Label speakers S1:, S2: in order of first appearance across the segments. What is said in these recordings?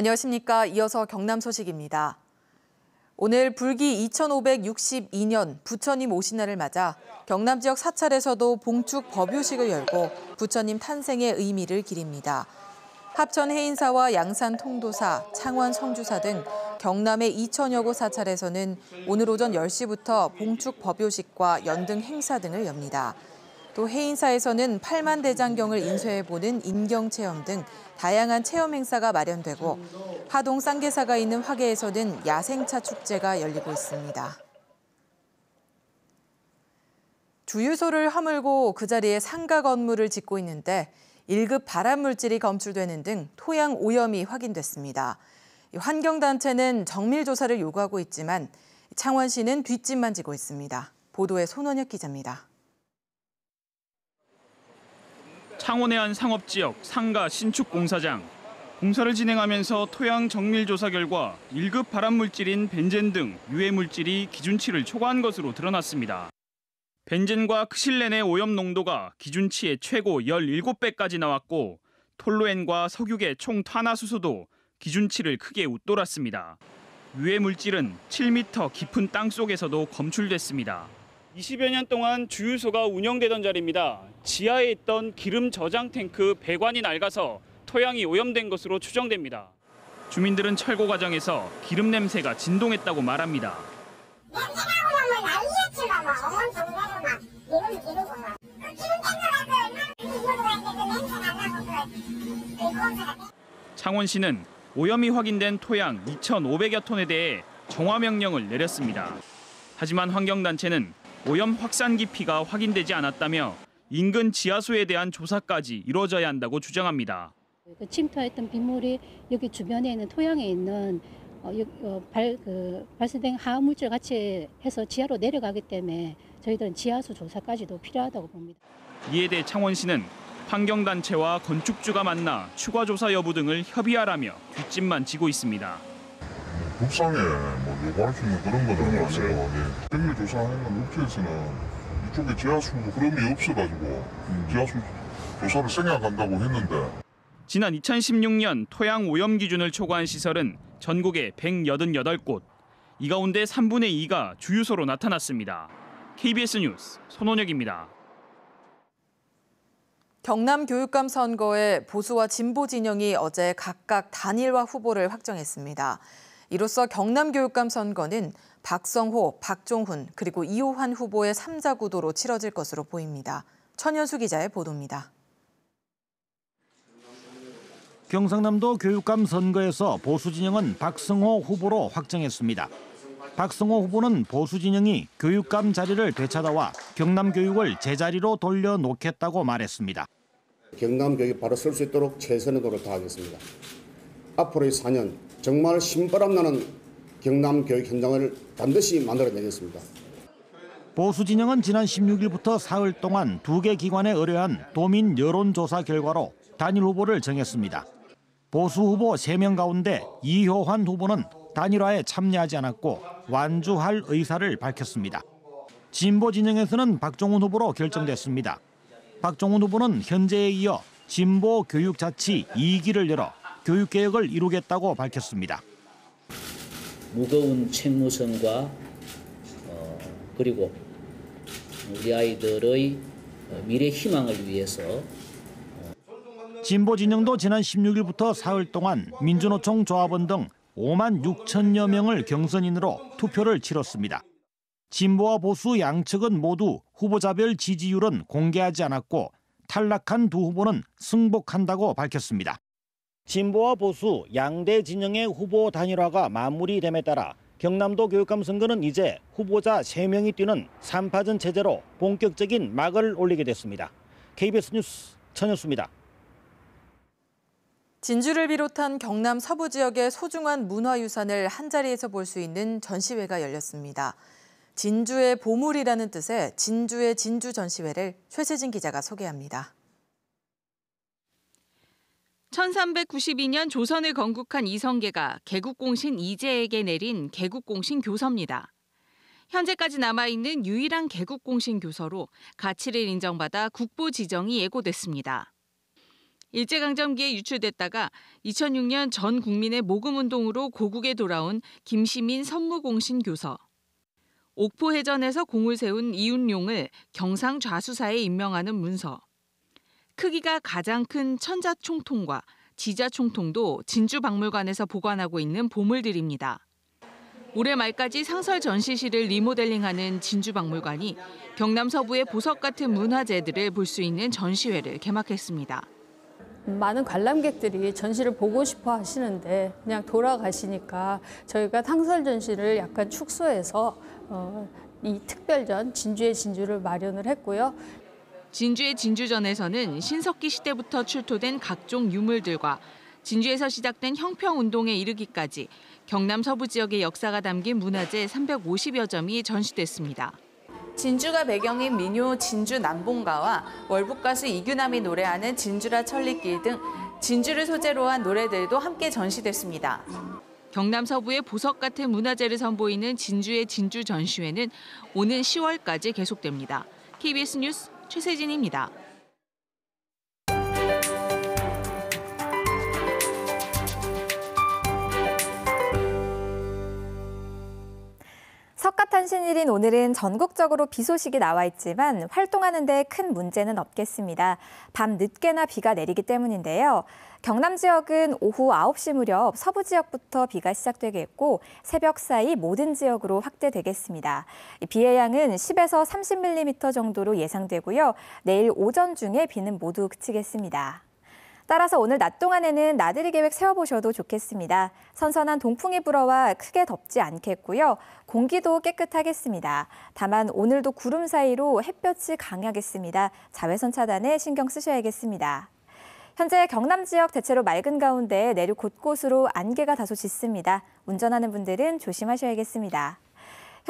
S1: 안녕하십니까. 이어서 경남 소식입니다. 오늘 불기 2562년 부처님 오신날을 맞아 경남 지역 사찰에서도 봉축 법요식을 열고 부처님 탄생의 의미를 기립니다. 합천 해인사와 양산 통도사, 창원 성주사 등 경남의 2천여 곳 사찰에서는 오늘 오전 10시부터 봉축 법요식과 연등 행사 등을 엽니다. 또 해인사에서는 8만 대장경을 인쇄해보는 인경체험 등 다양한 체험 행사가 마련되고 하동 쌍계사가 있는 화계에서는 야생차 축제가 열리고 있습니다. 주유소를 허물고 그 자리에 상가 건물을 짓고 있는데 1급 발암물질이 검출되는 등 토양 오염이 확인됐습니다. 환경단체는 정밀 조사를 요구하고 있지만 창원시는 뒷짐만 지고 있습니다. 보도에 손원혁 기자입니다.
S2: 창원의 한 상업지역 상가 신축 공사장. 공사를 진행하면서 토양 정밀 조사 결과 1급 발암물질인 벤젠 등 유해 물질이 기준치를 초과한 것으로 드러났습니다. 벤젠과 크실렌의 오염 농도가 기준치의 최고 17배까지 나왔고 톨루엔과 석유계 총 탄화수소도 기준치를 크게 웃돌았습니다. 유해 물질은 7m 깊은 땅 속에서도 검출됐습니다. 20여 년 동안 주유소가 운영되던 자리입니다. 지하에 있던 기름 저장 탱크 배관이 낡아서 토양이 오염된 것으로 추정됩니다. 주민들은 철거 과정에서 기름 냄새가 진동했다고 말합니다. 창원시는 오염이 확인된 토양 2,500여 톤에 대해 정화 명령을 내렸습니다. 하지만 환경단체는 오염 확산 깊이가 확인되지 않았다며 인근 지하수에 대한 조사까지 이루어져야 한다고 주장합니다.
S3: 그 침투했던 빗물이 여기 주변에 있는 토양에 있는 어, 어, 발, 그, 발생된 화학물질 같이 해서 지하로 내려가기 때문에 저희들은 지하수 조사까지도 필요하다고 봅니다.
S2: 이에 대해 창원시는 환경단체와 건축주가 만나 추가 조사 여부 등을 협의하라며 뒷짐만 지고 있습니다.
S4: 법상에 뭐 요구할 수 있는 그런 거는 아니에요. 예. 백미 조사하는 업체에서는 이쪽에 지하수 흐름이 없어가지고 음. 지하수 조사를 생략한다고 했는데
S2: 지난 2016년 토양 오염 기준을 초과한 시설은 전국에 188곳. 이 가운데 3분의 2가 주유소로 나타났습니다. KBS 뉴스 손원혁입니다.
S1: 경남 교육감 선거에 보수와 진보 진영이 어제 각각 단일화 후보를 확정했습니다. 이로써 경남 교육감 선거는 박성호, 박종훈 그리고 이호환 후보의 3자 구도로 치러질 것으로 보입니다. 천현수 기자의 보도입니다.
S5: 경상남도 교육감 선거에서 보수 진영은 박성호 후보로 확정했습니다. 박성호 후보는 보수 진영이 교육감 자리를 되찾아와 경남 교육을 제자리로 돌려놓겠다고 말했습니다.
S6: 경남 교육이 바로 설 수 있도록 최선의 노력을 다하겠습니다. 앞으로의 4년 정말 신바람 나는 경남 교육 현장을 반드시 만들어내겠습니다.
S5: 보수 진영은 지난 16일부터 사흘 동안 두 개 기관에 의뢰한 도민 여론조사 결과로 단일 후보를 정했습니다. 보수 후보 3명 가운데 이효환 후보는 단일화에 참여하지 않았고 완주할 의사를 밝혔습니다. 진보 진영에서는 박종훈 후보로 결정됐습니다. 박종훈 후보는 현재에 이어 진보 교육자치 2기를 열어 교육 개혁을 이루겠다고 밝혔습니다.
S7: 무거운 책무성과 어, 그리고 우리 아이들의 미래 희망을 위해서
S5: 진보 진영도 지난 16일부터 사흘 동안 민주노총 조합원 등 5만 6천여 명을 경선인으로 투표를 치렀습니다. 진보와 보수 양측은 모두 후보자별 지지율은 공개하지 않았고 탈락한 두 후보는 승복한다고 밝혔습니다. 진보와 보수 양대 진영의 후보 단일화가 마무리됨에 따라 경남도 교육감 선거는 이제 후보자 3명이 뛰는 3파전 체제로 본격적인 막을 올리게 됐습니다. KBS 뉴스 천현수입니다.
S1: 진주를 비롯한 경남 서부 지역의 소중한 문화유산을 한자리에서 볼 수 있는 전시회가 열렸습니다. 진주의 보물이라는 뜻의 진주의 진주 전시회를 최세진 기자가 소개합니다.
S8: 1392년 조선을 건국한 이성계가 개국공신 이재에게 내린 개국공신 교서입니다. 현재까지 남아있는 유일한 개국공신 교서로 가치를 인정받아 국보 지정이 예고됐습니다. 일제강점기에 유출됐다가 2006년 전 국민의 모금운동으로 고국에 돌아온 김시민 선무공신 교서. 옥포해전에서 공을 세운 이윤용을 경상 좌수사에 임명하는 문서. 크기가 가장 큰 천자총통과 지자총통도 진주박물관에서 보관하고 있는 보물들입니다. 올해 말까지 상설 전시실을 리모델링하는 진주박물관이 경남 서부의 보석 같은 문화재들을 볼 수 있는 전시회를 개막했습니다.
S9: 많은 관람객들이 전시를 보고 싶어 하시는데 그냥 돌아가시니까 저희가 상설 전시를 약간 축소해서 어, 이 특별전 진주의 진주를 마련을 했고요.
S8: 진주의 진주전에서는 신석기 시대부터 출토된 각종 유물들과 진주에서 시작된 형평운동에 이르기까지 경남 서부 지역의 역사가 담긴 문화재 350여 점이 전시됐습니다. 진주가 배경인 민요 진주 남봉가와 월북 가수 이규남이 노래하는 진주라 천리길 등 진주를 소재로 한 노래들도 함께 전시됐습니다. 경남 서부의 보석 같은 문화재를 선보이는 진주의 진주 전시회는 오는 10월까지 계속됩니다. KBS 뉴스 최세진입니다.
S10: 석가탄신일인 오늘은 전국적으로 비 소식이 나와 있지만 활동하는 데 큰 문제는 없겠습니다. 밤 늦게나 비가 내리기 때문인데요. 경남 지역은 오후 9시 무렵 서부 지역부터 비가 시작되겠고 새벽 사이 모든 지역으로 확대되겠습니다. 비의 양은 10에서 30mm 정도로 예상되고요. 내일 오전 중에 비는 모두 그치겠습니다. 따라서 오늘 낮 동안에는 나들이 계획 세워보셔도 좋겠습니다. 선선한 동풍이 불어와 크게 덥지 않겠고요. 공기도 깨끗하겠습니다. 다만 오늘도 구름 사이로 햇볕이 강하겠습니다. 자외선 차단에 신경 쓰셔야겠습니다. 현재 경남 지역 대체로 맑은 가운데 내륙 곳곳으로 안개가 다소 짙습니다. 운전하는 분들은 조심하셔야겠습니다.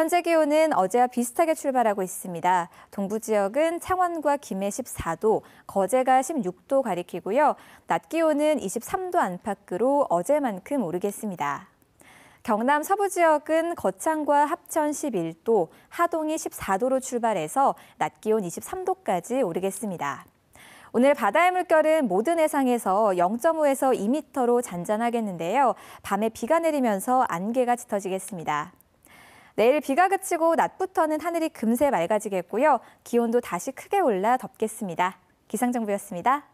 S10: 현재 기온은 어제와 비슷하게 출발하고 있습니다. 동부 지역은 창원과 김해 14도, 거제가 16도 가리키고요. 낮 기온은 23도 안팎으로 어제만큼 오르겠습니다. 경남 서부 지역은 거창과 합천 11도, 하동이 14도로 출발해서 낮 기온 23도까지 오르겠습니다. 오늘 바다의 물결은 모든 해상에서 0.5에서 2m로 잔잔하겠는데요. 밤에 비가 내리면서 안개가 짙어지겠습니다. 내일 비가 그치고 낮부터는 하늘이 금세 맑아지겠고요. 기온도 다시 크게 올라 덥겠습니다. 기상정보였습니다.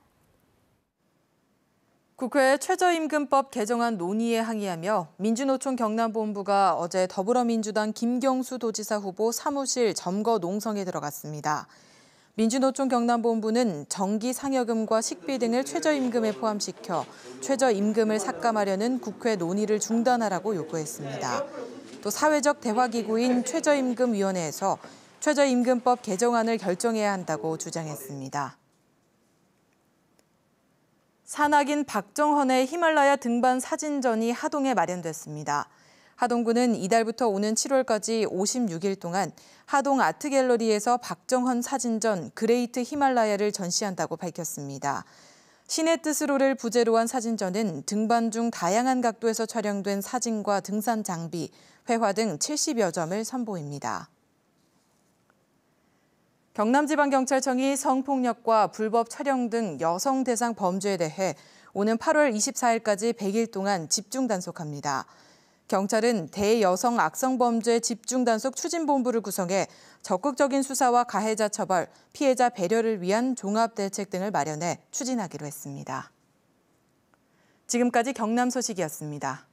S1: 국회 최저임금법 개정안 논의에 항의하며 민주노총 경남본부가 어제 더불어민주당 김경수 도지사 후보 사무실 점거 농성에 들어갔습니다. 민주노총 경남본부는 전기 상여금과 식비 등을 최저임금에 포함시켜 최저임금을 삭감하려는 국회 논의를 중단하라고 요구했습니다. 또 사회적 대화기구인 최저임금위원회에서 최저임금법 개정안을 결정해야 한다고 주장했습니다. 산악인 박정헌의 히말라야 등반 사진전이 하동에 마련됐습니다. 하동구는 이달부터 오는 7월까지 56일 동안 하동 아트갤러리에서 박정헌 사진전 그레이트 히말라야를 전시한다고 밝혔습니다. 신의 뜻으로를 부제로 한 사진전은 등반 중 다양한 각도에서 촬영된 사진과 등산 장비, 회화 등 70여 점을 선보입니다. 경남지방경찰청이 성폭력과 불법 촬영 등 여성 대상 범죄에 대해 오는 8월 24일까지 100일 동안 집중 단속합니다. 경찰은 대여성 악성범죄 집중단속 추진본부를 구성해 적극적인 수사와 가해자 처벌, 피해자 배려를 위한 종합대책 등을 마련해 추진하기로 했습니다. 지금까지 경남 소식이었습니다.